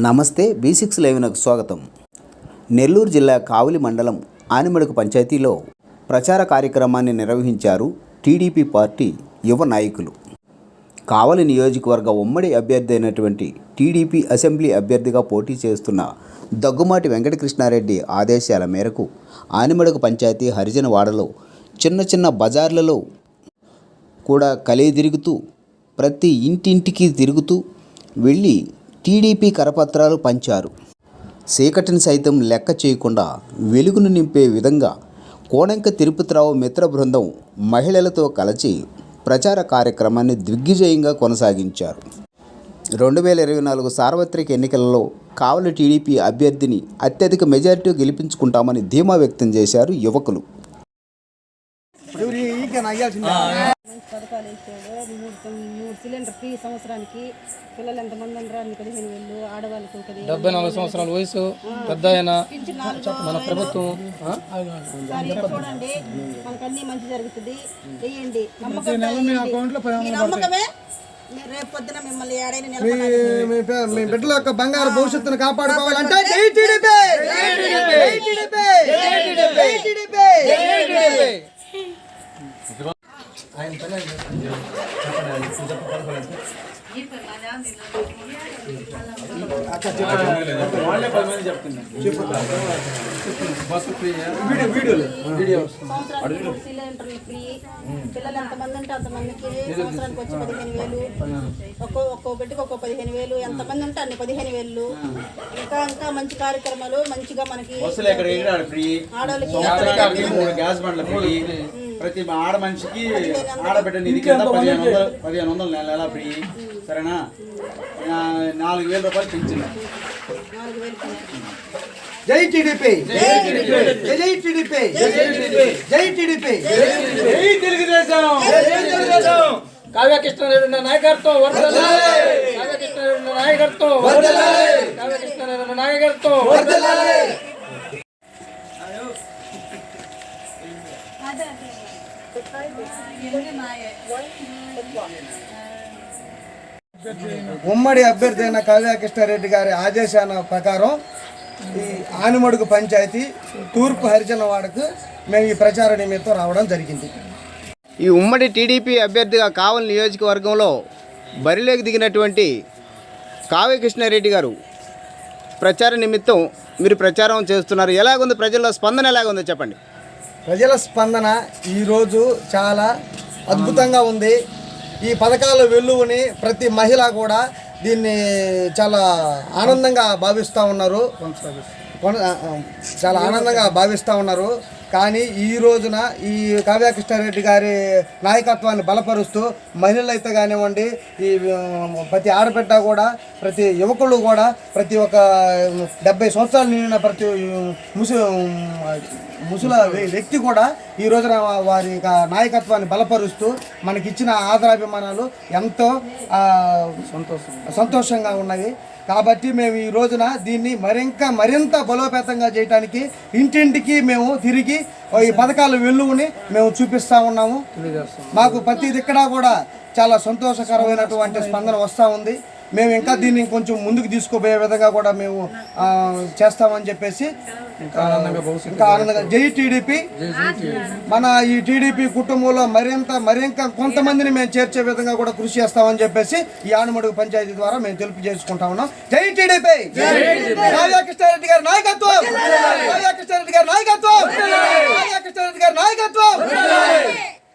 నమస్తే B six లెవెన్కు స్వాగతం. నెల్లూరు జిల్లా కావలి మండలం ఆనిమడుగు పంచాయతీలో ప్రచార కార్యక్రమాన్ని నిర్వహించారు టీడీపీ పార్టీ యువ నాయకులు. కావలి నియోజకవర్గ ఉమ్మడి అభ్యర్థి అయినటువంటి టీడీపీ అసెంబ్లీ అభ్యర్థిగా పోటీ చేస్తున్న దగ్గుమాటి వెంకటకృష్ణారెడ్డి ఆదేశాల మేరకు ఆనిమడుగు పంచాయతీ హరిజనవాడలో చిన్న చిన్న బజార్లలో కూడా కలిగి తిరుగుతూ ప్రతి ఇంటింటికి తిరుగుతూ వెళ్ళి టీడీపీ కరపత్రాలు పంచారు. చీకటిని సైతం లెక్క చేయకుండా వెలుగును నింపే విధంగా కోణంక తిరుపతిరావు మిత్ర బృందం మహిళలతో కలిసి ప్రచార కార్యక్రమాన్ని దిగ్విజయంగా కొనసాగించారు. రెండు వేల ఇరవై నాలుగు సార్వత్రిక ఎన్నికలలో కావలి టీడీపీ అభ్యర్థిని అత్యధిక మెజారిటీ గెలిపించుకుంటామని ధీమా వ్యక్తం చేశారు యువకులు. పథకాలు ఇచ్చాడు మూడు సిలిండర్ ఫ్రీ సంవత్సరానికి పిల్లలు ఎంతమంది పదిహేను వేలు ఆడవాళ్ళకి డెబ్బై నాలుగు సంవత్సరాల వయసు పెద్ద మన ప్రభుత్వం చూడండి మనకు అన్ని మంచి జరుగుతుంది. వేయండి. నమ్మకమే? మీ బిడ్డల యొక్క బంగారు భవిష్యత్తును కాపాడుకోవాలంటే జై టీడీపీ! జై టీడీపీ! జై టీడీపీ! సంవత్సరానికి మూడు సిలిండర్లు ఫ్రీ. పిల్లలు ఎంతమంది ఉంటే అంతమందికి సంవత్సరానికి వచ్చి పదిహేను వేలు. ఒక్కో ఒక్కో బిడ్డకి ఒక్కో పదిహేను వేలు. ఎంతమంది ఉంటే అన్ని పదిహేను వేలు ఇంకా ఇంకా మంచి కార్యక్రమాలు మంచిగా మనకి ఆడవాళ్ళకి సంవత్సరానికి మూడు గ్యాస్ బండ్ల ఫ్రీ. ప్రతి ఆడ మనిషికి ఆడబిడ్డ నిధి కింద పదిహేను వందలు పదిహేను వందలు నెల నెల ఫ్రీ. సరేనా? నాలుగు వేల రూపాయలు వేలు జై టీడీపీ. జై టీడీపీ. జై టీడీపీ. జై టీడీపీ. కావ్య కృష్ణారెడ్డి నాయకత్వం వర్ధలాలి కావ్య కృష్ణారెడ్డి నాయకత్వం వర్ధలాలి కావ్య కృష్ణారెడ్డి నాయకత్వం. ఉమ్మడి అభ్యర్థి అయిన కావ్య కృష్ణారెడ్డి గారి ఆదేశాల ప్రకారం ఈ ఆనిమడుగు పంచాయతీ తూర్పు హరిజన వాడకు మేము ఈ ప్రచార నిమిత్తం రావడం జరిగింది. ఈ ఉమ్మడి టీడీపీ అభ్యర్థిగా కావలి నియోజకవర్గంలో బరిలోకి దిగినటువంటి కావ్య కృష్ణారెడ్డి గారు ప్రచార నిమిత్తం మీరు ప్రచారం చేస్తున్నారు. ఎలాగుంది ప్రజల్లో స్పందన ఎలాగుందో చెప్పండి. ప్రజల స్పందన ఈరోజు చాలా అద్భుతంగా ఉంది. ఈ పథకాల వెలువని ప్రతి మహిళ కూడా దీన్ని చాలా ఆనందంగా భావిస్తూ ఉన్నారు. చాలా ఆనందంగా భావిస్తూ ఉన్నారు. కానీ ఈ రోజున ఈ కావ్యకృష్ణారెడ్డి గారి నాయకత్వాన్ని బలపరుస్తూ మహిళలు అయితే కానివ్వండి ఈ ప్రతి ఆడబిడ్డ కూడా ప్రతి యువకులు కూడా ప్రతి ఒక్క డెబ్బై సంవత్సరాలు నిండిన ప్రతి ముసి ముసల వ్య- వ్యక్తి కూడా ఈ రోజున వారి యొక్క నాయకత్వాన్ని బలపరుస్తూ మనకిచ్చిన ఆదరాభిమానాలు ఎంతో ఆ, సంతోషంగా ఉన్నది కాబట్టి మేము ఈ రోజున దీన్ని మరింక మరింత బలోపేతంగా చేయడానికి ఇంటింటికి మేము తిరిగి ఈ పథకాల వెల్లువని మేము చూపిస్తూ ఉన్నాము. మాకు ప్రతి దిక్కడా కూడా చాలా సంతోషకరమైనటువంటి స్పందన వస్తూ ఉంది. మేము ఇంకా దీన్ని కొంచెం ముందుకు తీసుకుపోయే విధంగా కూడా మేము చేస్తామని చెప్పేసి ఆనందంగా జై టీడీపీ. మన ఈ టీడీపీ కుటుంబంలో మరింత మరింత కొంతమందిని మేము చేర్చే విధంగా కూడా కృషి చేస్తామని చెప్పేసి ఈ ఆనమడుగు పంచాయతీ ద్వారా మేము తెలుపు చేసుకుంటా ఉన్నాం. జై టీడీపీ! రాజాకృష్ణారెడ్డి గారి నాయకత్వం! రాజాకృష్ణారెడ్డి గారి నాయకత్వం! రాజాకృష్ణారెడ్డి గారి నాయకత్వం!